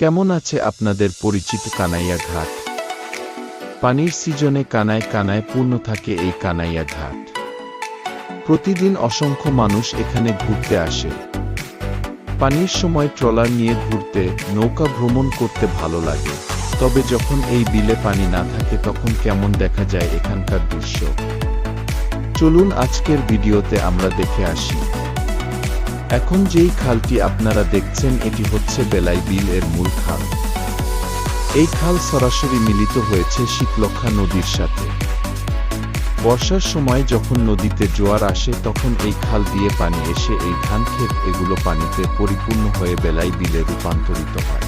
কেমন আছে আপনাদের পরিচিত কানাইয়া ঘাট? পানির সিজনে কানায় কানায় পূর্ণ থাকে এই কানাইয়া ঘাট। প্রতিদিন অসংখ্য মানুষ এখানে ঘুরতে আসে। পানির সময় ট্রলার নিয়ে ঘুরতে, নৌকা ভ্রমণ করতে ভালো লাগে। তবে যখন এই বিলে পানি না থাকে তখন কেমন দেখা যায় এখানকার দৃশ্য। চলুন আজকের ভিডিওতে আমরা দেখে আসি। এখন যেই খালটি আপনারা দেখছেন, এটি হচ্ছে বেলাই বিল এর মূল খাল। এই খাল সরাসরি মিলিত হয়েছে শীতলক্ষা নদীর সাথে। বর্ষার সময় যখন নদীতে জোয়ার আসে, তখন এই খাল দিয়ে পানি এসে এই ধান ক্ষেত এগুলো পানিতে পরিপূর্ণ হয়ে বেলাই বিলে রূপান্তরিত হয়।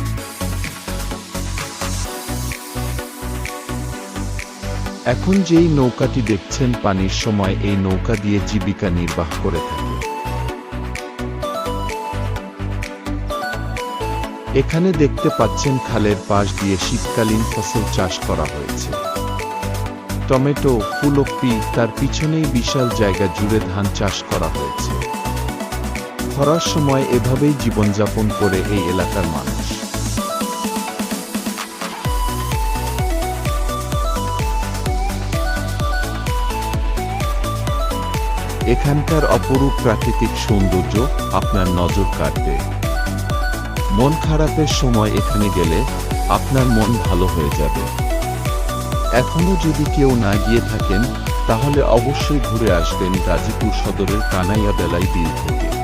এখন যেই নৌকাটি দেখছেন, পানির সময় এই নৌকা দিয়ে জীবিকা নির্বাহ করে থাকে। এখানে দেখতে পাচ্ছেন খালের পাশ দিয়ে শীতকালীন ফসল চাষ করা হয়েছে। টমেটো, ফুলকপি, তার পিছনেই বিশাল জায়গা জুড়ে ধান চাষ করা হয়েছে। খরার সময় এভাবেই জীবনযাপন করে এই এলাকার মানুষ। এখানকার অপরূপ প্রাকৃতিক সৌন্দর্য আপনার নজর কাটবে। মন খারাপের সময় এখানে গেলে আপনার মন ভালো হয়ে যাবে। এখনও যদি কেউ না গিয়ে থাকেন, তাহলে অবশ্যই ঘুরে আসবেন গাজীপুর সদরের কানাইয়া বেলায় বিল থেকে